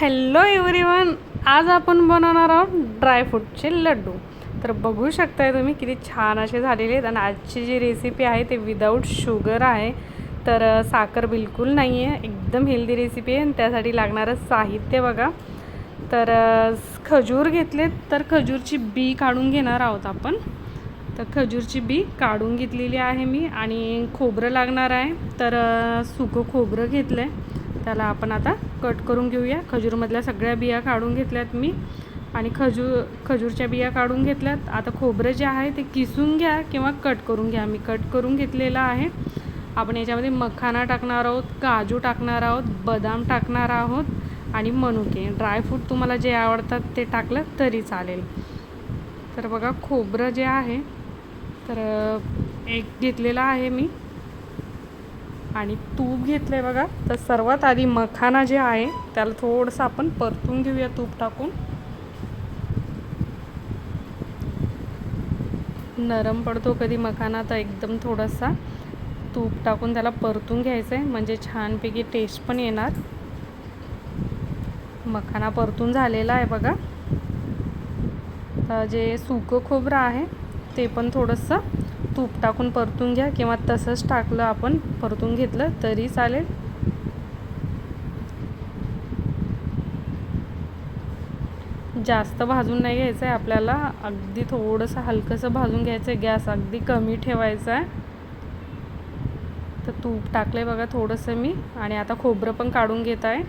Hello everyone आज आपण बनवणार आहोत ड्रायफ्रूटचे लड्डू. तर बघू शकताय तुम्ही किती छान असे झालेले आहेत आणि आजची जी रेसिपी आहे ते विदाऊट शुगर आहे. तर साखर बिलकुल नाही आहे एकदम हेल्दी रेसिपी आहे आणि त्यासाठी लागणारं साहित्य बघा. तर खजूर घेतलेत. तर खजूरची बी काढून घेणार आहोत आपण. तर खजूरची बी काढून घेतलेली आहे मी आणि खोबरं लागणार आहे. तर सुकं खोबरं घेतलं आहे त्याला आपण आता कट करून घेऊया. खजूरमधल्या सगळ्या बिया काढून घेतल्यात मी. आणि खजूर खजूरच्या बिया काढून घेतल्यात. आता खोबरं जे आहे ते किसून घ्या किंवा कट करून घ्या. मी कट करून घेतलेलं आहे. आपण याच्यामध्ये मखाना टाकणार आहोत काजू टाकणार आहोत बदाम टाकणार आहोत आणि मनुके. ड्रायफ्रूट तुम्हाला जे आवडतात ते टाकलं तरी चालेल. तर बघा खोबरं जे आहे तर एक घेतलेलं आहे मी. आणि तूप घेतलं आहे बघा. तर सर्वात आधी मखाना जे आहे त्याला थोडंसं आपण परतून घेऊया तूप टाकून. नरम पडतो कधी मखाना तर एकदम थोडासा तूप टाकून त्याला परतून घ्यायचं आहे म्हणजे छानपैकी टेस्ट पण येणार. मखाना परतून झालेला आहे बघा. तर जे सुकं खोबरं आहे ते पण थोडंसं तूप टाकून परतून घ्या किंवा तसंच टाकलं आपण परतून घेतलं तरी चालेल. जास्त भाजून नाही घ्यायचं आहे आपल्याला अगदी थोडंसं हलकंसं भाजून घ्यायचं आहे गॅस अगदी कमी ठेवायचा आहे तर तूप टाकलं आहे बघा थोडंसं मी आणि आता खोबरं पण काढून घेत आहे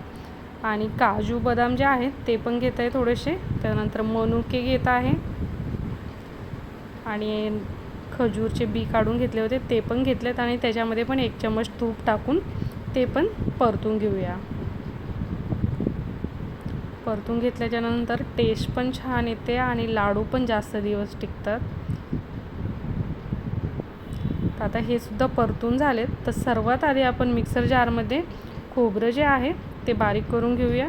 आणि काजू बदाम जे आहेत ते पण घेत आहे थोडेसे त्यानंतर मनुके घेत आहे. आणि खजूरचे बी काढून घेतले होते ते पण घेतलेत आणि त्याच्यामध्ये पण एक चम्मच तूप टाकून ते पण परतून घेऊया. परतून घेतल्याच्यानंतर टेस्ट पण छान येते आणि लाडू पण जास्त दिवस टिकतात. तर आता हे सुद्धा परतून झालेत. तर सर्वात आधी आपण मिक्सर जारमध्ये खोबरं जे आहे ते बारीक करून घेऊया.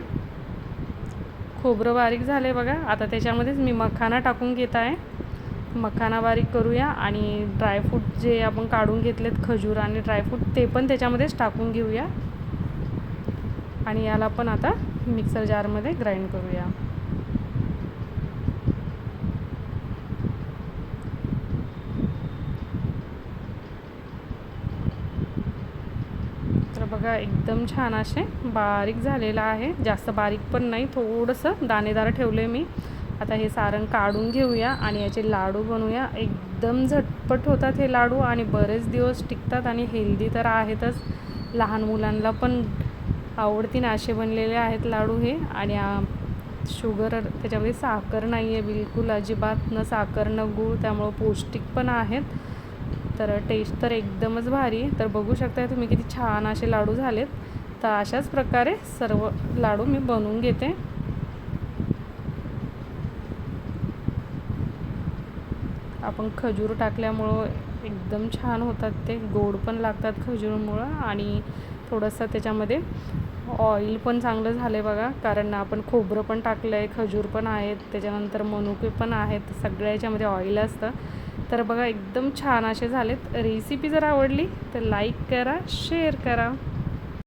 खोबरं बारीक झाले बघा. आता त्याच्यामध्येच मी मखाना टाकून घेत आहे. मखाना बारीक करूया आणि ड्रायफ्रूट जे आपण काढून घेतलेत खजूर आणि ड्रायफ्रूट ते पण त्याच्यामध्येच टाकून घेऊया. आणि याला पण आता मिक्सर जारमध्ये ग्राइंड करूया. तर बघा एकदम छान असे बारीक झालेलं आहे. जास्त बारीक पण नाही थोडंसं दाणेदार ठेवलं आहे मी. आता हे सारण काढून घेऊया आणि याचे लाडू बनवूया. एकदम झटपट होतात हे लाडू आणि बरेच दिवस टिकतात आणि हेल्दी तर आहेतच. लहान मुलांना पण आवडतीने असे बनलेले आहेत लाडू हे. आणि शुगर त्याच्यामध्ये साखर नाही आहे बिलकुल अजिबात न साखर न गूळ त्यामुळं पौष्टिक पण आहेत. तर टेस्ट तर एकदमच भारी. तर बघू शकता तुम्ही किती छान असे लाडू झालेत. तर अशाच प्रकारे सर्व लाडू मी बनवून घेते. आपण खजूर टाकल्यामुळं एकदम छान होतात ते. गोड पण लागतात खजूरमुळं आणि थोडंसं त्याच्यामध्ये ऑइल पण चांगलं झालं आहे बघा. कारण आपण खोबरं पण टाकलं आहे खजूर पण आहेत त्याच्यानंतर मनुके पण आहेत. सगळ्या याच्यामध्ये ऑइल असतं. तर बघा एकदम छान असे झालेत. रेसिपी जर आवडली तर लाईक करा शेअर करा.